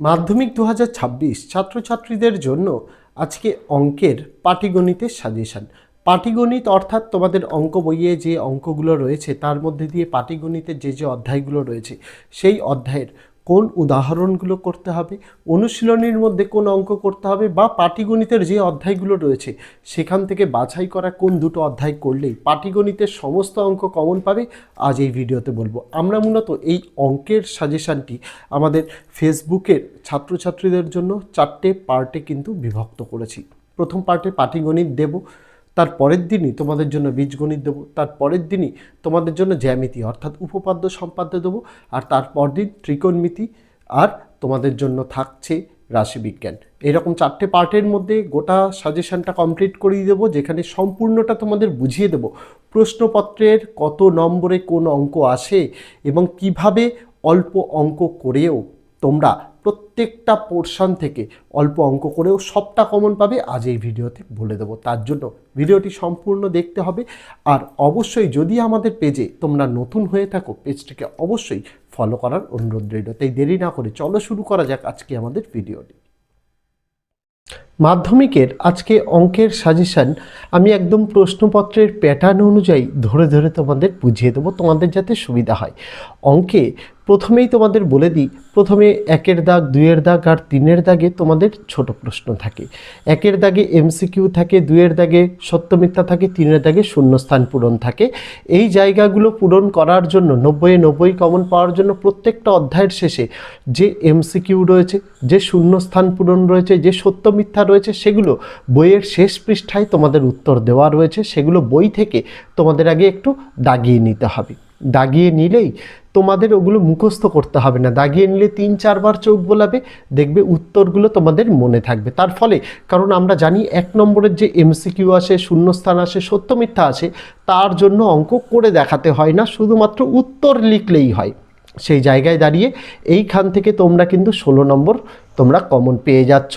মাধ্যমিক দু হাজার ছাব্বিশ ছাত্রছাত্রীদের জন্য আজকে অঙ্কের পাটিগণিতের সাজেশান। পাটিগণিত অর্থাৎ তোমাদের অঙ্ক বইয়ে যে অঙ্কগুলো রয়েছে, তার মধ্যে দিয়ে পাটিগণিতের যে যে অধ্যায়গুলো রয়েছে, সেই অধ্যায়ের কোন উদাহরণগুলো করতে হবে, অনুশীলনীর মধ্যে কোন অঙ্ক করতে হবে বা পাটিগণিতের যে অধ্যায়গুলো রয়েছে, সেখান থেকে বাছাই করা কোন দুটো অধ্যায় করলেই পাটিগণিতের সমস্ত অঙ্ক কমন পাবে, আজ এই ভিডিওতে বলব। আমরা মূলত এই অঙ্কের সাজেশানটি আমাদের ফেসবুকের ছাত্রছাত্রীদের জন্য চারটে পার্টে কিন্তু বিভক্ত করেছি। প্রথম পার্টে পাটিগণিত দেব তার পরের দিনই তোমাদের জন্য বীজগণিত দেবো, তার পরের দিনই তোমাদের জন্য জ্যামিতি, অর্থাৎ উপপাদ্য সম্পাদ্য দেবো, আর তারপর দিন ত্রিকোণমিতি, আর তোমাদের জন্য থাকছে রাশিবিজ্ঞান। এরকম চারটে পার্টের মধ্যে গোটা সাজেশনটা কমপ্লিট করিয়ে দেবো, যেখানে সম্পূর্ণটা তোমাদের বুঝিয়ে দেবো, প্রশ্নপত্রের কত নম্বরে কোন অঙ্ক আসে এবং কীভাবে অল্প অঙ্ক করেও তোমরা প্রত্যেকটা পোর্শন থেকে অল্প অঙ্ক করেও সবটা কমন পাবে। আজ এই ভিডিওতে বলে দেবো। তার জন্য ভিডিওটি সম্পূর্ণ দেখতে হবে। আর অবশ্যই যদি আমাদের পেজে তোমরা নতুন হয়ে থাকো পেজটিকে অবশ্যই ফলো করার অনুরোধ রইল। তাই দেরি না করে চলো শুরু করা যাক আজকে আমাদের ভিডিওটি মাধ্যমিকের আজকে অঙ্কের সাজেশান আমি একদম প্রশ্নপত্রের প্যাটার্ন অনুযায়ী ধরে ধরে তোমাদের বুঝিয়ে দেবো, তোমাদের যাতে সুবিধা হয়। অঙ্কে প্রথমেই তোমাদের বলে দিই, প্রথমে একের দাগ, দুইয়ের দাগ আর তিনের দাগে তোমাদের ছোট প্রশ্ন থাকে। একের দাগে এমসিকিউ থাকে, দুইয়ের দাগে সত্য মিথ্যা থাকে, তিনের দাগে শূন্যস্থান পূরণ থাকে। এই জায়গাগুলো পূরণ করার জন্য নব্বই নব্বই কমন পাওয়ার জন্য প্রত্যেকটা অধ্যায়ের শেষে যে এমসিকিউ রয়েছে, যে শূন্যস্থান পূরণ রয়েছে, যে সত্য মিথ্যা রয়েছে, সেগুলো বইয়ের শেষ পৃষ্ঠায় তোমাদের উত্তর দেওয়া রয়েছে, সেগুলো বই থেকে তোমাদের আগে একটু দাগিয়ে নিতে হবে। দাগিয়ে নিলেই তোমাদের ওগুলো মুখস্থ করতে হবে না। দাগিয়ে নিলে তিন, চারবার চোখ বোলাবে, দেখবে উত্তরগুলো তোমাদের মনে থাকবে। তার ফলে, কারণ আমরা জানি এক নম্বরের যে এমসিকিউ আসে, শূন্যস্থান আসে, সত্য মিথ্যা আসে, তার জন্য অঙ্ক করে দেখাতে হয় না, শুধুমাত্র উত্তর লিখলেই হয়। সেই জায়গায় দাঁড়িয়ে এইখান থেকে তোমরা কিন্তু ষোলো নম্বর তোমরা কমন পেয়ে যাচ্ছ।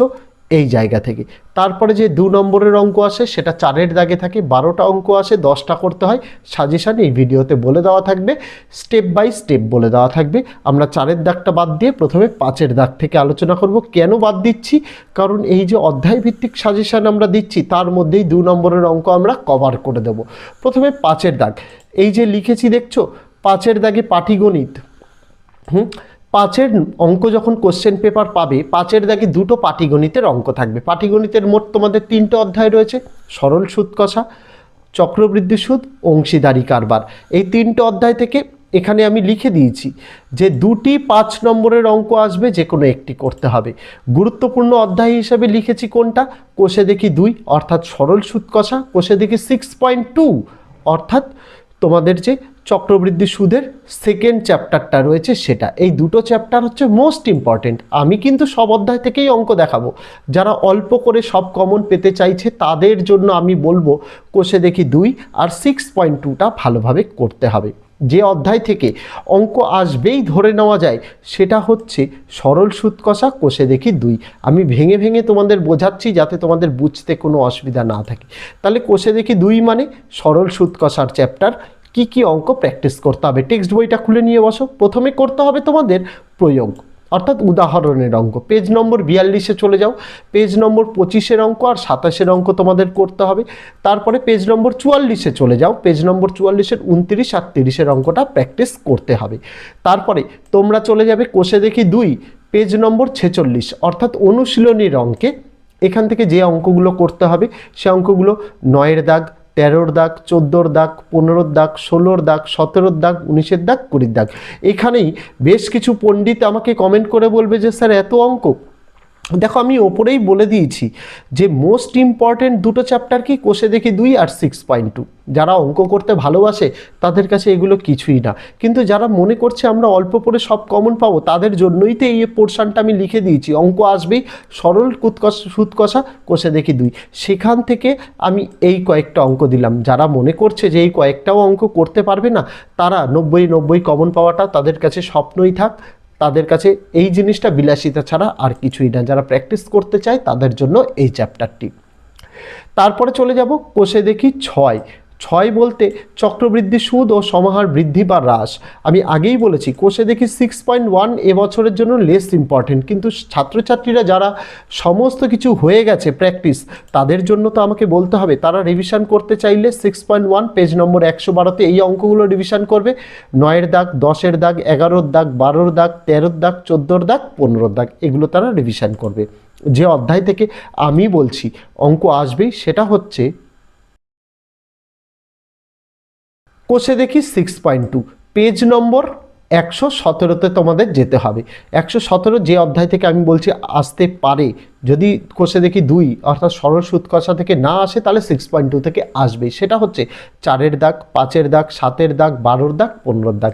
এই জায়গা থেকে। তারপরে যে দু নম্বরের অঙ্ক আসে, সেটা চারের দাগে থাকে, বারোটা অঙ্ক আসে, দশটা করতে হয়। সাজেশান এই ভিডিওতে বলে দেওয়া থাকবে, স্টেপ বাই স্টেপ বলে দেওয়া থাকবে। আমরা চারের দাগটা বাদ দিয়ে প্রথমে পাঁচের দাগ থেকে আলোচনা করব। কেন বাদ দিচ্ছি? কারণ এই যে অধ্যায় ভিত্তিক সাজেশান আমরা দিচ্ছি, তার মধ্যেই দু নম্বরের অঙ্ক আমরা কভার করে দেব। প্রথমে পাঁচের দাগ। এই যে লিখেছি, দেখছ? পাঁচের দাগে পাটিগণিত, হুম? পাঁচের অঙ্ক যখন কোশ্চেন পেপার পাবে, পাঁচের দাগে দুটো পাটিগণিতের অঙ্ক থাকবে। পাটিগণিতের মোট তোমাদের তিনটে অধ্যায় রয়েছে, সরল সুদ কষা, চক্রবৃদ্ধি সুদ, অংশীদারি কারবার। এই তিনটে অধ্যায় থেকে এখানে আমি লিখে দিয়েছি যে দুটি পাঁচ নম্বরের অঙ্ক আসবে, যে কোনো একটি করতে হবে। গুরুত্বপূর্ণ অধ্যায় হিসেবে লিখেছি কোনটা? কোষে দেখি দুই, অর্থাৎ সরল সুদ কষা, কোষে দেখি সিক্স পয়েন্ট টু অর্থাৎ তোমাদের যে চক্রবৃদ্ধি সুদের সেকেন্ড চ্যাপ্টারটা রয়েছে সেটা। এই দুটো চ্যাপ্টার হচ্ছে মোস্ট ইম্পর্টেন্ট আমি কিন্তু সব অধ্যায় থেকেই অঙ্ক দেখাবো। যারা অল্প করে সব কমন পেতে চাইছে, তাদের জন্য আমি বলব, কোষে দেখি দুই আর সিক্স পয়েন্ট টুটা ভালোভাবে করতে হবে। যে অধ্যায় থেকে অঙ্ক আসবেই ধরে নেওয়া যায়, সেটা হচ্ছে সরল সুদ কষা, কোষে দেখি দুই। আমি ভেঙে ভেঙে তোমাদের বোঝাচ্ছি যাতে তোমাদের বুঝতে কোনো অসুবিধা না থাকে। তাহলে কোষে দেখি দুই মানে সরল সুদ কষার চ্যাপ্টার কি কি অঙ্ক প্র্যাকটিস করতে হবে? টেক্সট বইটা খুলে নিয়ে বসো। প্রথমে করতে হবে তোমাদের প্রয়োগ অর্থাৎ উদাহরণের অঙ্ক। পেজ নম্বর বিয়াল্লিশে চলে যাও। পেজ নম্বর পঁচিশের অঙ্ক আর সাতাশের অঙ্ক তোমাদের করতে হবে। তারপরে পেজ নম্বর চুয়াল্লিশে চলে যাও। পেজ নম্বর চুয়াল্লিশের উনত্রিশ আর তিরিশের অঙ্কটা প্র্যাকটিস করতে হবে। তারপরে তোমরা চলে যাবে কোষে দেখি দুই পেজ নম্বর ছেচল্লিশ, অর্থাৎ অনুশীলনীর অঙ্কে। এখান থেকে যে অঙ্কগুলো করতে হবে, সে অঙ্কগুলো নয়ের দাগ তেরোর দাগ, চোদ্দোর দাগ, পনেরোর দাগ, ষোলোর দাগ, সতেরোর দাগ, উনিশের দাগ, কুড়ির দাগ। এখানেই বেশ কিছু পণ্ডিত আমাকে কমেন্ট করে বলবে যে, স্যার, এত অঙ্ক? দেখো, আমি ওপরেই বলে দিয়েছি যে মোস্ট ইম্পর্ট্যান্ট দুটো চ্যাপ্টার কি? কোষে দেখি দুই আর সিক্স পয়েন্ট টু যারা অঙ্ক করতে ভালোবাসে, তাদের কাছে এগুলো কিছুই না। কিন্তু যারা মনে করছে আমরা অল্প পড়ে সব কমন পাবো, তাদের জন্যই তো এই পোর্শনটা আমি লিখে দিয়েছি। অঙ্ক আসবেই, সরল কুৎকষ সুদ কষা কোষে দেখি দুই। সেখান থেকে আমি এই কয়েকটা অঙ্ক দিলাম। যারা মনে করছে যে এই কয়েকটাও অঙ্ক করতে পারবে না, তারা নব্বই নব্বই কমন পাওয়াটা তাদের কাছে স্বপ্নই থাক। তাদের কাছে এই জিনিসটা বিলাসিতা ছাড়া আর কিছুই না। যারা প্র্যাকটিস করতে চায় তাদের জন্য এই চ্যাপ্টারটি তারপরে চলে যাব, কোষে দেখি ছয়। ছয় বলতে চক্রবৃদ্ধি সুদ ও সমাহার বৃদ্ধি বা হ্রাস। আমি আগেই বলেছি, কোষে দেখি সিক্স পয়েন্ট ওয়ান এবছরের জন্য লেস ইম্পর্টেন্ট কিন্তু ছাত্রছাত্রীরা যারা সমস্ত কিছু হয়ে গেছে প্র্যাকটিস তাদের জন্য তো আমাকে বলতে হবে, তারা রিভিশন করতে চাইলে six point one page number একশো বারোতে এই অঙ্কগুলো রিভিশন করবে। নয়ের দাগ, দশের দাগ, এগারোর দাগ, বারোর দাগ, তেরোর দাগ, চোদ্দোর দাগ, পনেরোর দাগ, এগুলো তারা রিভিশন করবে। যে অধ্যায় থেকে আমি বলছি, অঙ্ক আসবেই, সেটা হচ্ছে কোষে দেখি six point two page number একশো সতেরোতে তোমাদের যেতে হবে। একশো সতেরো যে অধ্যায় থেকে আমি বলছি আসতে পারে। যদি কোষে দেখি দুই, অর্থাৎ সরল সুদ কষা থেকে না আসে, তাহলে সিক্স পয়েন্ট টু থেকে আসবেই সেটা হচ্ছে চারের দাগ, পাঁচের দাগ, সাতের দাগ, বারোর দাগ, পনেরোর দাগ।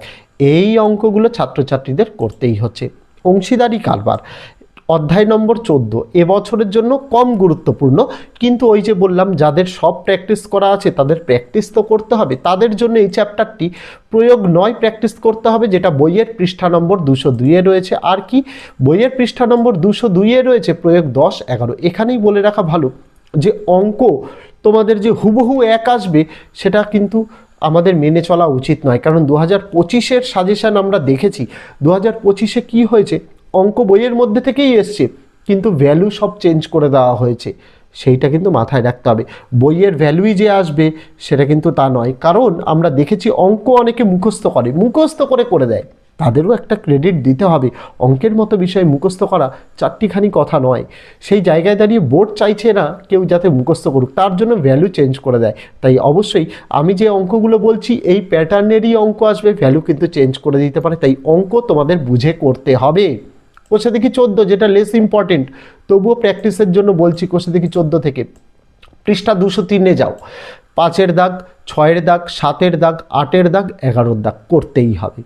এই অঙ্কগুলো ছাত্রছাত্রীদের করতেই হচ্ছে। অংশীদারি কারবার। অধ্যায় নম্বর চোদ্দ, এবছরের জন্য কম গুরুত্বপূর্ণ। কিন্তু ওই যে বললাম, যাদের সব প্র্যাকটিস করা আছে, তাদের প্র্যাকটিস তো করতে হবে। তাদের জন্য এই চ্যাপ্টারটি প্রয়োগ নয় প্র্যাকটিস করতে হবে, যেটা বইয়ের পৃষ্ঠা নম্বর দুশো দুইয়ে রয়েছে। আর কি? বইয়ের পৃষ্ঠা নম্বর দুশো দুইয়ে রয়েছে, প্রয়োগ দশ এগারো। এখানেই বলে রাখা ভালো যে অঙ্ক তোমাদের যে হুবহু এক আসবে, সেটা কিন্তু আমাদের মেনে চলা উচিত নয়। কারণ দু হাজার পঁচিশের সাজেশান আমরা দেখেছি। দু হাজার পঁচিশে কী হয়েছে? অঙ্ক বইয়ের মধ্যে থেকেই এসছে, কিন্তু ভ্যালু সব চেঞ্জ করে দেওয়া হয়েছে। সেইটা কিন্তু মাথায় রাখতে হবে। বইয়ের ভ্যালুই যে আসবে, সেটা কিন্তু তা নয়। কারণ আমরা দেখেছি অঙ্ক অনেকে মুখস্থ করে মুখস্থ করে করে দেয়। তাদেরও একটা ক্রেডিট দিতে হবে। অঙ্কের মতো বিষয় মুখস্থ করা চারটিখানি কথা নয়। সেই জায়গায় দাঁড়িয়ে বোর্ড চাইছে না, কেউ যাতে মুখস্থ করুক। তার জন্য ভ্যালু চেঞ্জ করে দেয়। তাই অবশ্যই আমি যে অঙ্কগুলো বলছি, এই প্যাটার্নেরই অঙ্ক আসবে। ভ্যালু কিন্তু চেঞ্জ করে দিতে পারে। তাই অঙ্ক তোমাদের বুঝে করতে হবে। কোষে দেখি চোদ্দ, যেটা লেস ইম্পর্টেন্ট তবুও প্র্যাকটিসের জন্য বলছি কোষে দেখি চোদ্দ থেকে। পৃষ্ঠা দুশো তিনে যাও। পাঁচের দাগ, ছয়ের দাগ, সাতের দাগ, আটের দাগ, এগারোর দাগ করতেই হবে।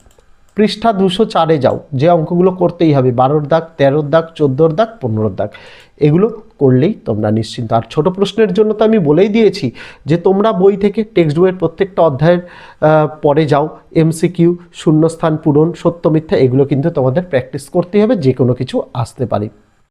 পৃষ্ঠা দুশো চারে যাও। যে অঙ্কগুলো করতেই হবে, বারোর দাগ, তেরোর দাগ, চোদ্দোর দাগ, পনেরোর দাগ। এগুলো করলেই তোমরা নিশ্চিন্ত। আর ছোট প্রশ্নের জন্য তো আমি বলেই দিয়েছি যে তোমরা বই থেকে টেক্সট বইয়ের প্রত্যেকটা অধ্যায়ের পরে যাও। এমসিকিউ, শূন্যস্থান পূরণ, সত্য মিথ্যা, এগুলো কিন্তু তোমাদের প্র্যাকটিস করতেই হবে যে কোনো কিছু আসতে পারে।